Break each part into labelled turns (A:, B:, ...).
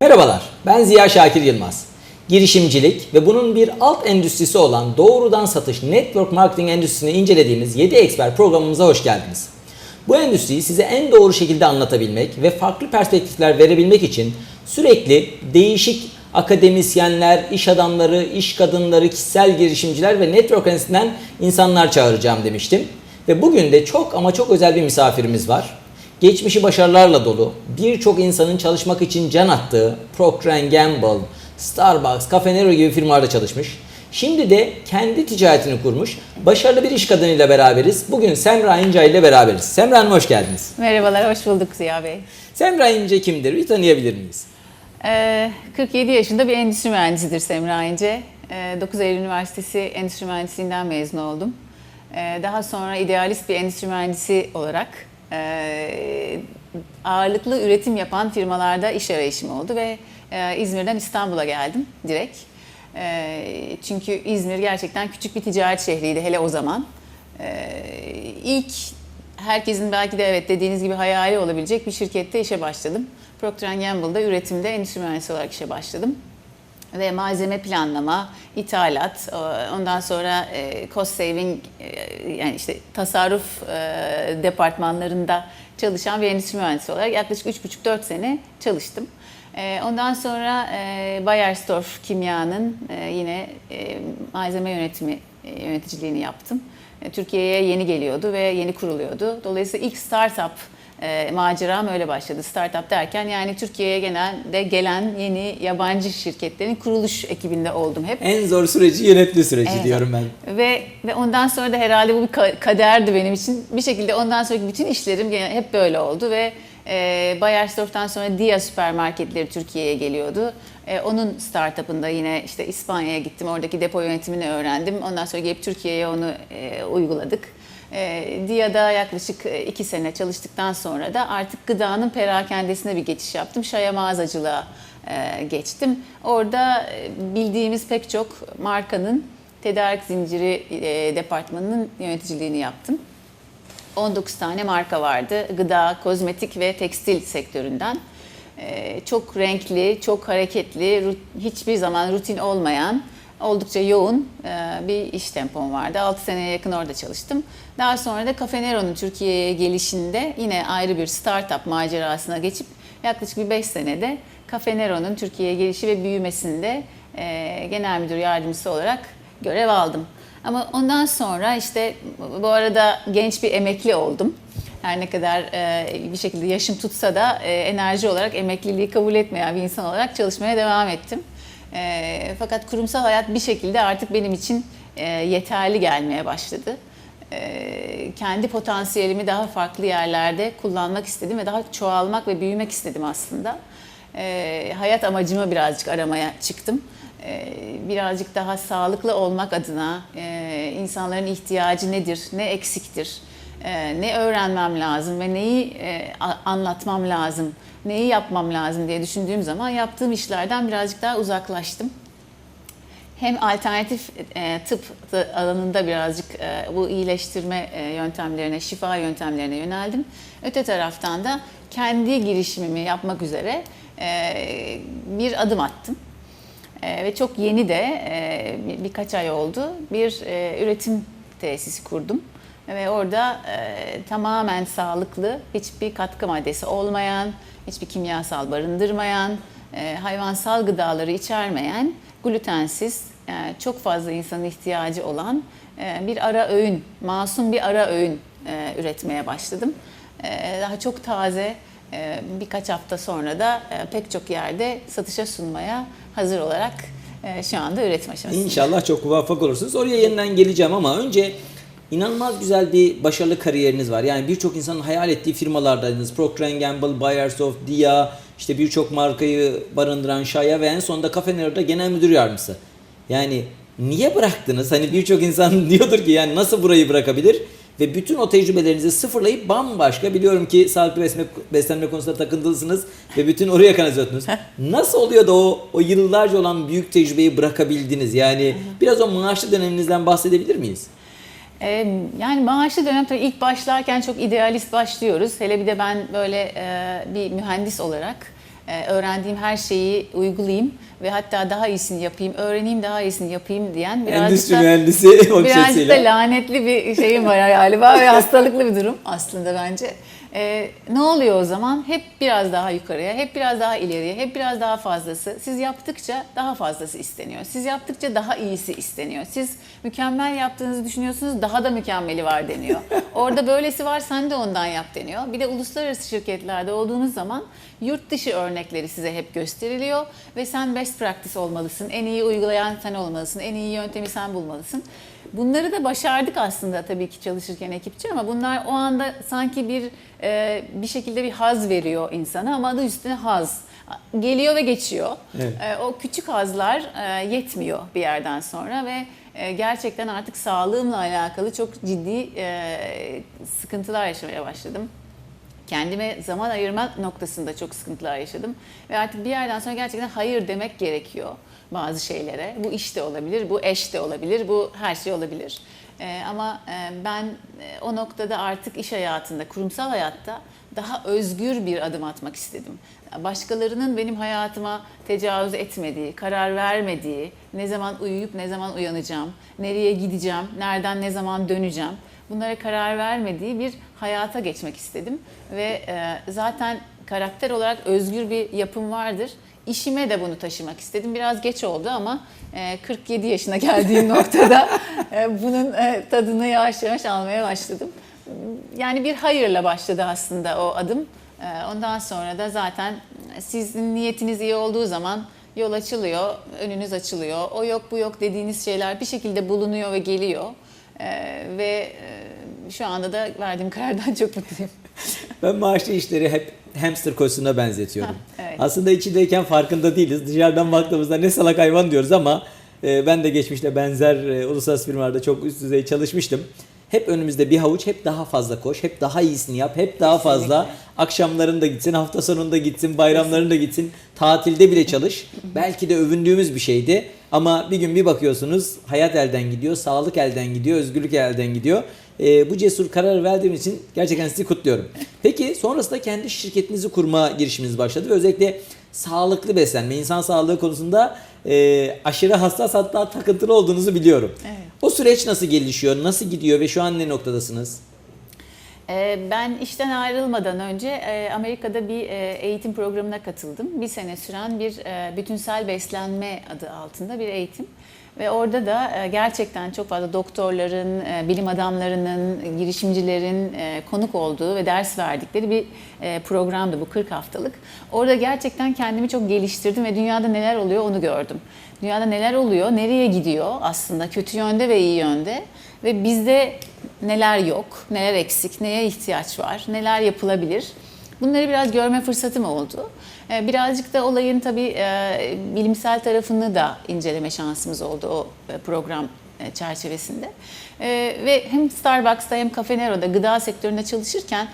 A: Merhabalar, ben Ziya Şakir Yılmaz. Girişimcilik ve bunun bir alt endüstrisi olan doğrudan satış network marketing endüstrisini incelediğimiz 7 Expert programımıza hoş geldiniz. Bu endüstriyi size en doğru şekilde anlatabilmek ve farklı perspektifler verebilmek için sürekli değişik akademisyenler, iş adamları, iş kadınları, kişisel girişimciler ve network endüstrisinden insanlar çağıracağım demiştim. Ve bugün de çok ama çok özel bir misafirimiz var. Geçmişi başarılarla dolu, birçok insanın çalışmak için can attığı Procter Gamble, Starbucks, Cafe Nero gibi firmalarda çalışmış. Şimdi de kendi ticaretini kurmuş, başarılı bir iş kadınıyla beraberiz. Bugün Semra İnce ile beraberiz. Semra Hanım hoş geldiniz.
B: Merhabalar, hoş bulduk Ziya Bey.
A: Semra İnce kimdir? Bir tanıyabilir miyiz?
B: Ee, 47 yaşında bir endüstri mühendisidir Semra İnce. Ee, 9 Eylül Üniversitesi Endüstri Mühendisliğinden mezun oldum. Ee, daha sonra idealist bir endüstri mühendisi olarak e, ağırlıklı üretim yapan firmalarda iş arayışım oldu ve e, İzmir'den İstanbul'a geldim direkt. E, çünkü İzmir gerçekten küçük bir ticaret şehriydi hele o zaman. E, ilk herkesin belki de evet dediğiniz gibi hayali olabilecek bir şirkette işe başladım. Procter Gamble'da üretimde endüstri mühendisi olarak işe başladım. Ve malzeme planlama, ithalat, ondan sonra e, cost saving e, yani işte tasarruf e, departmanlarında çalışan bir endüstri mühendisi olarak yaklaşık 3,5-4 sene çalıştım. E, Ondan sonra e, Bayersdorf Kimya'nın e, yine e, malzeme yönetimi e, yöneticiliğini yaptım. E, Türkiye'ye yeni geliyordu ve yeni kuruluyordu. Dolayısıyla ilk startup e, maceram öyle başladı. Startup derken yani Türkiye'ye genelde gelen yeni yabancı şirketlerin kuruluş ekibinde oldum hep.
A: En zor süreci yönetme süreci
B: Evet.
A: diyorum ben.
B: Ve ve ondan sonra da herhalde bu bir ka- kaderdi benim için. Bir şekilde ondan sonraki bütün işlerim hep böyle oldu ve e, Bayersdorf'tan sonra Dia süpermarketleri Türkiye'ye geliyordu. E, onun startup'ında yine işte İspanya'ya gittim. Oradaki depo yönetimini öğrendim. Ondan sonra gelip Türkiye'ye onu e, uyguladık. E, Dia'da yaklaşık iki sene çalıştıktan sonra da artık gıdanın perakendesine bir geçiş yaptım. Şaya mağazacılığa e, geçtim. Orada e, bildiğimiz pek çok markanın tedarik zinciri e, departmanının yöneticiliğini yaptım. 19 tane marka vardı. Gıda, kozmetik ve tekstil sektöründen. Ee, çok renkli, çok hareketli, hiçbir zaman rutin olmayan, oldukça yoğun e, bir iş tempom vardı. 6 seneye yakın orada çalıştım. Daha sonra da Cafe Nero'nun Türkiye'ye gelişinde yine ayrı bir startup macerasına geçip yaklaşık bir 5 senede Cafe Nero'nun Türkiye'ye gelişi ve büyümesinde e, genel müdür yardımcısı olarak görev aldım. Ama ondan sonra işte bu arada genç bir emekli oldum. Her ne kadar e, bir şekilde yaşım tutsa da enerji olarak emekliliği kabul etmeyen bir insan olarak çalışmaya devam ettim. E, fakat kurumsal hayat bir şekilde artık benim için e, yeterli gelmeye başladı. E, kendi potansiyelimi daha farklı yerlerde kullanmak istedim ve daha çoğalmak ve büyümek istedim aslında. E, hayat amacımı birazcık aramaya çıktım e, birazcık daha sağlıklı olmak adına e, insanların ihtiyacı nedir, ne eksiktir, e, ne öğrenmem lazım ve neyi e, anlatmam lazım, neyi yapmam lazım diye düşündüğüm zaman yaptığım işlerden birazcık daha uzaklaştım. Hem alternatif e, tıp alanında birazcık e, bu iyileştirme yöntemlerine, şifa yöntemlerine yöneldim. Öte taraftan da kendi girişimimi yapmak üzere bir adım attım. Ve çok yeni de bir- birkaç ay oldu bir üretim tesisi kurdum. Ve orada e, tamamen sağlıklı, hiçbir katkı maddesi olmayan, hiçbir kimyasal barındırmayan, e, hayvansal gıdaları içermeyen, glutensiz, e, çok fazla insanın ihtiyacı olan e, bir ara öğün, masum bir ara öğün e, üretmeye başladım. E, daha çok taze, e, birkaç hafta sonra da e, pek çok yerde satışa sunmaya hazır olarak e, şu anda üretim aşamasındayım.
A: İnşallah çok muvaffak olursunuz. Oraya yeniden geleceğim ama önce inanılmaz güzel bir başarılı kariyeriniz var. Yani birçok insanın hayal ettiği firmalardaydınız. Procter Gamble, Bayersdorf, Dia, işte birçok markayı barındıran Shaya ve en sonunda Cafe Nero'da genel müdür yardımcısı. Yani niye bıraktınız? Hani birçok insan diyordur ki yani nasıl burayı bırakabilir? Ve bütün o tecrübelerinizi sıfırlayıp bambaşka biliyorum ki sağlıklı beslenme, beslenme konusunda takıntılısınız ve bütün oraya kanalize ettiniz. Nasıl oluyor da o, o yıllarca olan büyük tecrübeyi bırakabildiniz? Yani biraz o maaşlı döneminizden bahsedebilir miyiz?
B: Ee, Yani maaşlı dönem tabii ilk başlarken çok idealist başlıyoruz. Hele bir de ben böyle e, bir mühendis olarak e, öğrendiğim her şeyi uygulayayım ve hatta daha iyisini yapayım, öğreneyim daha iyisini yapayım diyen birazcık da,
A: mühendisi
B: birazcık da lanetli bir şeyim var galiba ve hastalıklı bir durum aslında bence. Ee, ne oluyor o zaman? Hep biraz daha yukarıya, hep biraz daha ileriye, hep biraz daha fazlası. Siz yaptıkça daha fazlası isteniyor. Siz yaptıkça daha iyisi isteniyor. Siz mükemmel yaptığınızı düşünüyorsunuz, daha da mükemmeli var deniyor. Orada böylesi var, sen de ondan yap deniyor. Bir de uluslararası şirketlerde olduğunuz zaman yurt dışı örnekleri size hep gösteriliyor ve sen best practice olmalısın, en iyi uygulayan sen olmalısın, en iyi yöntemi sen bulmalısın. Bunları da başardık aslında tabii ki çalışırken ekipçe ama bunlar o anda sanki bir e, bir şekilde bir haz veriyor insana ama adı üstüne haz. Geliyor ve geçiyor.
A: Evet.
B: E, o küçük hazlar e, yetmiyor bir yerden sonra ve e, gerçekten artık sağlığımla alakalı çok ciddi e, sıkıntılar yaşamaya başladım. Kendime zaman ayırma noktasında çok sıkıntılar yaşadım. Ve artık bir yerden sonra gerçekten hayır demek gerekiyor bazı şeylere. Bu iş de olabilir, bu eş de olabilir, bu her şey olabilir. Ee, ama e, ben e, o noktada artık iş hayatında, kurumsal hayatta daha özgür bir adım atmak istedim. Başkalarının benim hayatıma tecavüz etmediği, karar vermediği, ne zaman uyuyup ne zaman uyanacağım, nereye gideceğim, nereden ne zaman döneceğim bunlara karar vermediği bir hayata geçmek istedim. Ve e, zaten karakter olarak özgür bir yapım vardır. İşime de bunu taşımak istedim. Biraz geç oldu ama e, 47 yaşına geldiğim noktada e, bunun e, tadını yavaş yavaş almaya başladım. Yani bir hayırla başladı aslında o adım. E, ondan sonra da zaten sizin niyetiniz iyi olduğu zaman yol açılıyor, önünüz açılıyor. O yok bu yok dediğiniz şeyler bir şekilde bulunuyor ve geliyor. Ee, ve e, şu anda da verdiğim karardan çok mutluyum.
A: Ben maaşlı işleri hep hamster koşusuna benzetiyorum.
B: Ha, evet.
A: Aslında içindeyken farkında değiliz. Dışarıdan baktığımızda ne salak hayvan diyoruz ama e, ben de geçmişte benzer e, uluslararası firmalarda çok üst düzey çalışmıştım. Hep önümüzde bir havuç, hep daha fazla koş, hep daha iyisini yap, hep daha fazla. Akşamların da gitsin, hafta sonunda gitsin, bayramların da gitsin, tatilde bile çalış. Belki de övündüğümüz bir şeydi. Ama bir gün bir bakıyorsunuz hayat elden gidiyor, sağlık elden gidiyor, özgürlük elden gidiyor. Ee, bu cesur kararı verdiğim için gerçekten sizi kutluyorum. Peki sonrasında kendi şirketinizi kurma girişiminiz başladı ve özellikle sağlıklı beslenme, insan sağlığı konusunda e, aşırı hassas hatta takıntılı olduğunuzu biliyorum.
B: Evet.
A: O süreç nasıl gelişiyor, nasıl gidiyor ve şu an ne noktadasınız?
B: Ee, Ben işten ayrılmadan önce e, Amerika'da bir e, eğitim programına katıldım. Bir sene süren bir e, bütünsel beslenme adı altında bir eğitim. Ve orada da gerçekten çok fazla doktorların, bilim adamlarının, girişimcilerin konuk olduğu ve ders verdikleri bir programdı bu 40 haftalık. Orada gerçekten kendimi çok geliştirdim ve dünyada neler oluyor onu gördüm. Dünyada neler oluyor, nereye gidiyor aslında kötü yönde ve iyi yönde ve bizde neler yok, neler eksik, neye ihtiyaç var, neler yapılabilir. Bunları biraz görme fırsatım oldu. Ee, Birazcık da olayın tabii e, bilimsel tarafını da inceleme şansımız oldu o e, program e, çerçevesinde. Ve hem Starbucks'ta hem Cafe Nero'da gıda sektöründe çalışırken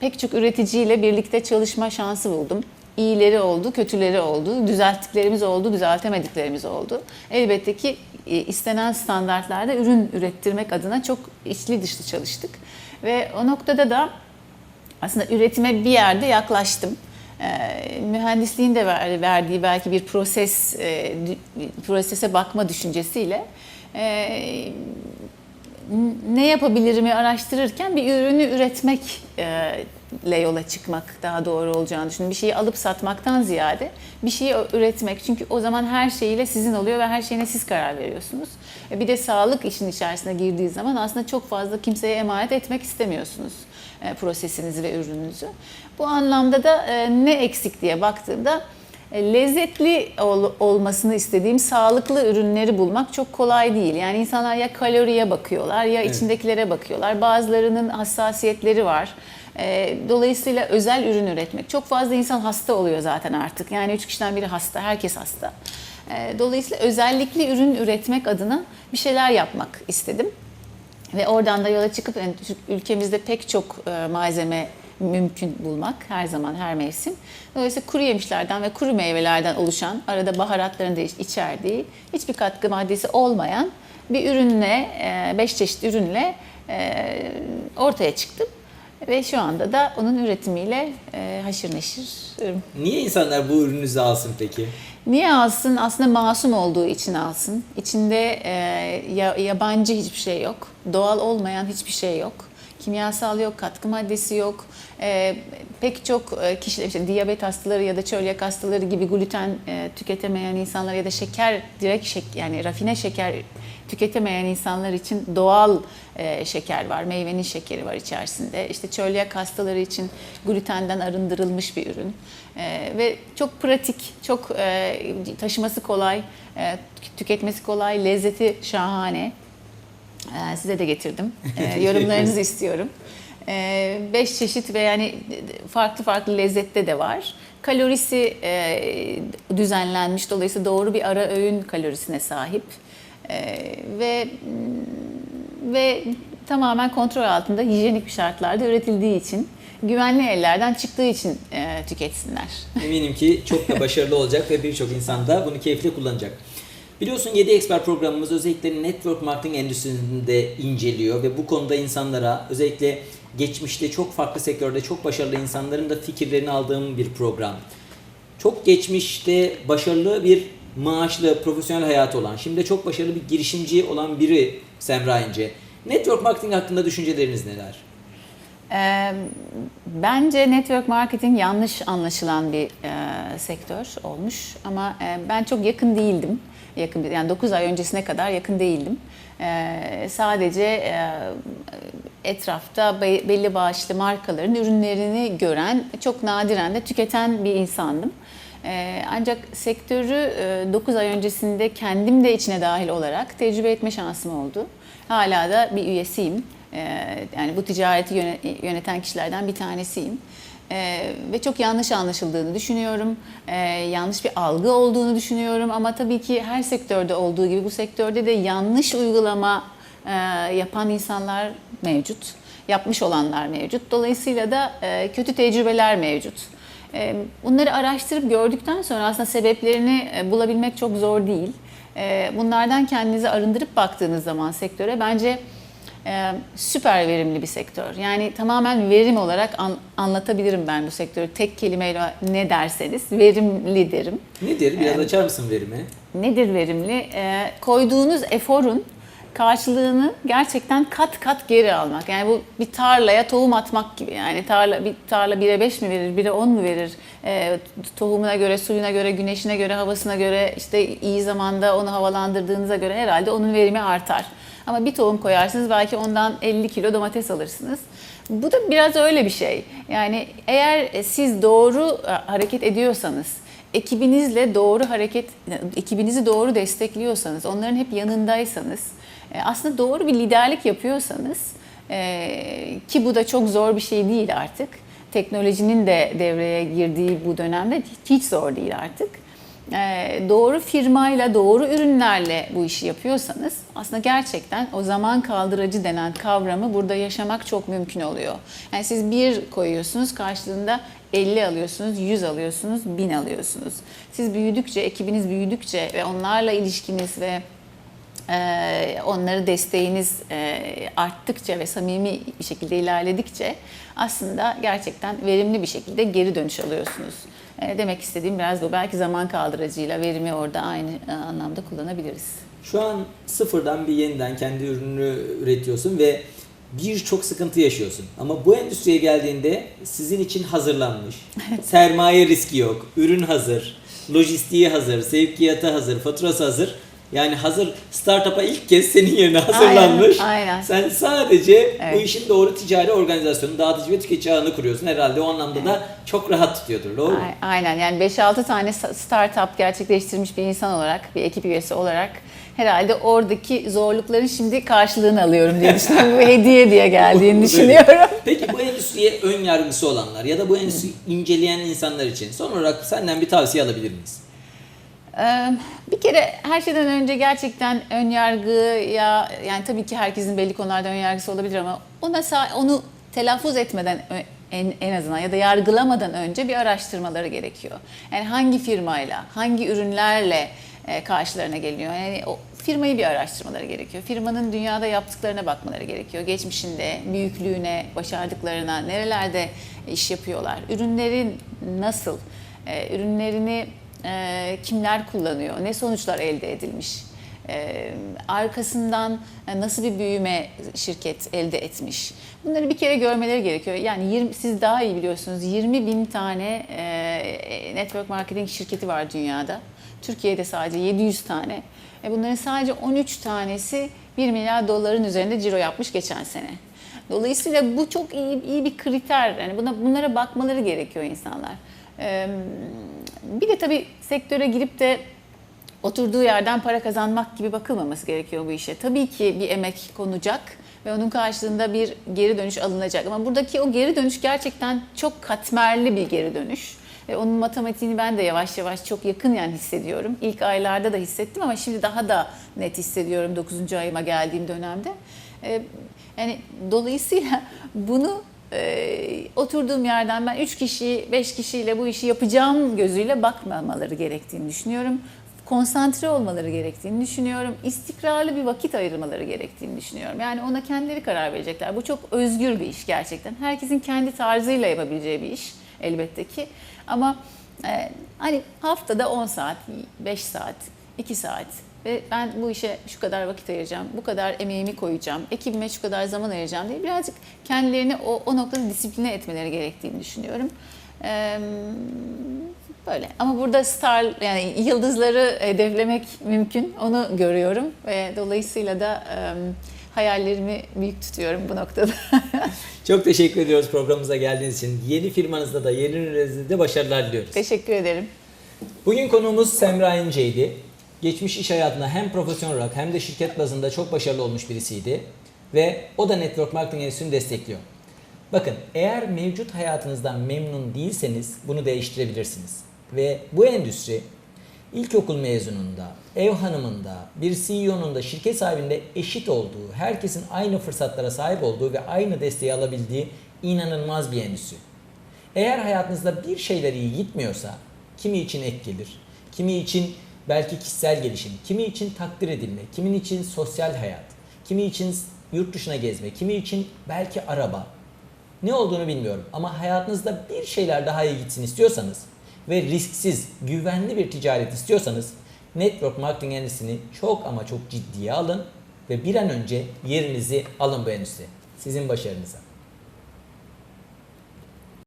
B: pek çok üreticiyle birlikte çalışma şansı buldum. İyileri oldu, kötüleri oldu, düzelttiklerimiz oldu, düzeltemediklerimiz oldu. Elbette ki e, istenen standartlarda ürün ürettirmek adına çok içli dışlı çalıştık. Ve o noktada da aslında üretime bir yerde yaklaştım. Ee, mühendisliğin de ver- verdiği belki bir proses, e, prosese bakma düşüncesiyle e, ne yapabilirimi araştırırken bir ürünü üretmekle yola çıkmak daha doğru olacağını düşündüm. Bir şeyi alıp satmaktan ziyade bir şeyi üretmek. Çünkü o zaman her şeyiyle sizin oluyor ve her şeyine siz karar veriyorsunuz. E, Bir de sağlık işin içerisine girdiği zaman aslında çok fazla kimseye emanet etmek istemiyorsunuz e, prosesinizi ve ürününüzü. Bu anlamda da e, ne eksik diye baktığımda lezzetli ol- olmasını istediğim sağlıklı ürünleri bulmak çok kolay değil. Yani insanlar ya kaloriye bakıyorlar ya
A: Evet.
B: içindekilere bakıyorlar. Bazılarının hassasiyetleri var. E, Dolayısıyla özel ürün üretmek. Çok fazla insan hasta oluyor zaten artık. Yani üç kişiden biri hasta, herkes hasta. E, Dolayısıyla özellikli ürün üretmek adına bir şeyler yapmak istedim. Ve oradan da yola çıkıp yani ülkemizde pek çok e, malzeme mümkün bulmak her zaman her mevsim. Dolayısıyla kuru yemişlerden ve kuru meyvelerden oluşan arada baharatların da iç- içerdiği hiçbir katkı maddesi olmayan bir ürünle, e, beş çeşit ürünle e, ortaya çıktım. Ve şu anda da onun üretimiyle e, haşır neşir.
A: Niye insanlar bu ürününüzü alsın peki?
B: Niye alsın? Aslında masum olduğu için alsın. İçinde e, ya- yabancı hiçbir şey yok. Doğal olmayan hiçbir şey yok. Kimyasal yok, katkı maddesi yok. E, pek çok e, kişiler, işte diyabet hastaları ya da çölyak hastaları gibi gluten e, tüketemeyen insanlar ya da şeker, direkt şek, yani rafine şeker tüketemeyen insanlar için doğal e, şeker var, meyvenin şekeri var içerisinde. İşte çölyak hastaları için glutenden arındırılmış bir ürün E, ve çok pratik, çok e, taşıması kolay, e, tüketmesi kolay, lezzeti şahane. E, size de getirdim. E, yorumlarınızı istiyorum. E, beş çeşit ve yani farklı farklı lezzette de var. Kalorisi e, düzenlenmiş, dolayısıyla doğru bir ara öğün kalorisine sahip. E, ve ve tamamen kontrol altında hijyenik bir şartlarda üretildiği için güvenli ellerden çıktığı için e, tüketsinler.
A: Eminim ki çok da başarılı olacak ve birçok insan da bunu keyifle kullanacak. Biliyorsun 7 Expert programımız özellikle network marketing endüstrisinde inceliyor ve bu konuda insanlara özellikle geçmişte çok farklı sektörde çok başarılı insanların da fikirlerini aldığım bir program. Çok geçmişte başarılı bir maaşlı, profesyonel hayatı olan, şimdi çok başarılı bir girişimci olan biri Semra İnce. Network marketing hakkında düşünceleriniz neler?
B: Ee, Bence network marketing yanlış anlaşılan bir e, sektör olmuş ama e, ben çok yakın değildim. Yakın yani 9 ay öncesine kadar yakın değildim. E, sadece e, etrafta be- belli başlı markaların ürünlerini gören, çok nadiren de tüketen bir insandım. E, ancak sektörü 9 ay öncesinde kendim de içine dahil olarak tecrübe etme şansım oldu. Hala da bir üyesiyim. Ee, yani bu ticareti yöne- yöneten kişilerden bir tanesiyim. Ee, ve çok yanlış anlaşıldığını düşünüyorum. Ee, yanlış bir algı olduğunu düşünüyorum. Ama tabii ki her sektörde olduğu gibi bu sektörde de yanlış uygulama e, yapan insanlar mevcut. Yapmış olanlar mevcut. Dolayısıyla da e, kötü tecrübeler mevcut. E, Bunları araştırıp gördükten sonra aslında sebeplerini e, bulabilmek çok zor değil. E, Bunlardan kendinizi arındırıp baktığınız zaman sektöre bence e, süper verimli bir sektör. Yani tamamen verim olarak an- anlatabilirim ben bu sektörü. Tek kelimeyle ne derseniz verimli derim.
A: Nedir? Biraz açar mısın verimi?
B: Nedir verimli? E, koyduğunuz eforun karşılığını gerçekten kat kat geri almak. Yani bu bir tarlaya tohum atmak gibi. Yani tarla bir tarla 1'e 5 mi verir, 1'e 10 mu verir? E, tohumuna göre, suyuna göre, güneşine göre, havasına göre, işte iyi zamanda onu havalandırdığınıza göre herhalde onun verimi artar. Ama bir tohum koyarsınız belki ondan 50 kilo domates alırsınız. Bu da biraz öyle bir şey. Yani eğer siz doğru e, hareket ediyorsanız, ekibinizle doğru hareket, ekibinizi doğru destekliyorsanız, onların hep yanındaysanız, e, aslında doğru bir liderlik yapıyorsanız e, ki bu da çok zor bir şey değil artık. Teknolojinin de devreye girdiği bu dönemde hiç zor değil artık. E, Doğru firmayla, doğru ürünlerle bu işi yapıyorsanız aslında gerçekten o zaman kaldırıcı denen kavramı burada yaşamak çok mümkün oluyor. Yani siz bir koyuyorsunuz karşılığında 50 alıyorsunuz, 100 alıyorsunuz, 1000 alıyorsunuz. Siz büyüdükçe, ekibiniz büyüdükçe ve onlarla ilişkiniz ve onları desteğiniz e, arttıkça ve samimi bir şekilde ilerledikçe aslında gerçekten verimli bir şekilde geri dönüş alıyorsunuz. E, Demek istediğim biraz bu. Belki zaman kaldırıcıyla verimi orada aynı e, anlamda kullanabiliriz.
A: Şu an sıfırdan bir yeniden kendi ürününü üretiyorsun ve birçok sıkıntı yaşıyorsun. Ama bu endüstriye geldiğinde sizin için hazırlanmış. Sermaye riski yok. Ürün hazır. Lojistiği hazır. Sevkiyatı hazır. Faturası hazır. Yani hazır startup'a ilk kez senin yerine hazırlanmış.
B: aynen.
A: Sen sadece bu
B: Evet.
A: işin doğru ticari organizasyonu, dağıtıcı ve tüketici ağını kuruyorsun. Herhalde o anlamda da çok rahat tutuyordur. Doğru mu?
B: Aynen yani 5-6 tane startup gerçekleştirmiş bir insan olarak, bir ekip üyesi olarak herhalde oradaki zorlukların şimdi karşılığını alıyorum diye düşünüyorum. Bu hediye diye geldiğini düşünüyorum.
A: Peki bu endüstriye ön yargısı olanlar ya da bu endüstriyi inceleyen insanlar için son olarak senden bir tavsiye alabilir miyiz?
B: Ee, Bir kere her şeyden önce gerçekten ön yargıya yani tabii ki herkesin belli konularda ön yargısı olabilir ama ona onu telaffuz etmeden en, en azından ya da yargılamadan önce bir araştırmaları gerekiyor. Yani hangi firmayla, hangi ürünlerle e, karşılarına geliyor. Yani o firmayı bir araştırmaları gerekiyor. Firmanın dünyada yaptıklarına bakmaları gerekiyor. Geçmişinde, büyüklüğüne, başardıklarına, nerelerde iş yapıyorlar, ürünlerin nasıl, e, ürünlerini e, kimler kullanıyor, ne sonuçlar elde edilmiş, e, arkasından nasıl bir büyüme şirket elde etmiş. Bunları bir kere görmeleri gerekiyor. Yani 20, siz daha iyi biliyorsunuz 20 bin tane e, network marketing şirketi var dünyada. Türkiye'de sadece 700 tane. E, bunların sadece 13 tanesi 1 milyar doların üzerinde ciro yapmış geçen sene. Dolayısıyla bu çok iyi, iyi bir kriter. Yani buna bunlara bakmaları gerekiyor insanlar. E, bir de tabii sektöre girip de oturduğu yerden para kazanmak gibi bakılmaması gerekiyor bu işe. Tabii ki bir emek konacak ve onun karşılığında bir geri dönüş alınacak. Ama buradaki o geri dönüş gerçekten çok katmerli bir geri dönüş. Ve onun matematiğini ben de yavaş yavaş çok yakın yani hissediyorum. İlk aylarda da hissettim ama şimdi daha da net hissediyorum 9. ayıma geldiğim dönemde. Yani dolayısıyla bunu e, oturduğum yerden ben 3 kişi, 5 kişiyle bu işi yapacağım gözüyle bakmamaları gerektiğini düşünüyorum konsantre olmaları gerektiğini düşünüyorum. İstikrarlı bir vakit ayırmaları gerektiğini düşünüyorum. Yani ona kendileri karar verecekler. Bu çok özgür bir iş gerçekten. Herkesin kendi tarzıyla yapabileceği bir iş elbette ki. Ama e, hani haftada 10 saat, 5 saat, 2 saat ve ben bu işe şu kadar vakit ayıracağım, bu kadar emeğimi koyacağım, ekibime şu kadar zaman ayıracağım diye birazcık kendilerini o, o noktada disipline etmeleri gerektiğini düşünüyorum. Eee Böyle. Ama burada star yani yıldızları hedeflemek mümkün. Onu görüyorum ve dolayısıyla da e, hayallerimi büyük tutuyorum bu noktada.
A: Çok teşekkür ediyoruz programımıza geldiğiniz için. Yeni firmanızda da yeni ürünlerinizde de başarılar diliyoruz.
B: Teşekkür ederim.
A: Bugün konuğumuz Semra İnce'ydi. Geçmiş iş hayatında hem profesyonel olarak hem de şirket bazında çok başarılı olmuş birisiydi. Ve o da Network Marketing Enstitüsü'nü destekliyor. Bakın eğer mevcut hayatınızdan memnun değilseniz bunu değiştirebilirsiniz. Ve bu endüstri ilkokul mezununda, ev hanımında, bir CEO'nun da şirket sahibinde eşit olduğu, herkesin aynı fırsatlara sahip olduğu ve aynı desteği alabildiği inanılmaz bir endüstri. Eğer hayatınızda bir şeyler iyi gitmiyorsa, kimi için ek gelir, kimi için belki kişisel gelişim, kimi için takdir edilme, kimin için sosyal hayat, kimi için yurt dışına gezme, kimi için belki araba. Ne olduğunu bilmiyorum ama hayatınızda bir şeyler daha iyi gitsin istiyorsanız ve risksiz, güvenli bir ticaret istiyorsanız network marketing endüstrisini çok ama çok ciddiye alın ve bir an önce yerinizi alın bu endüstri. Sizin başarınıza.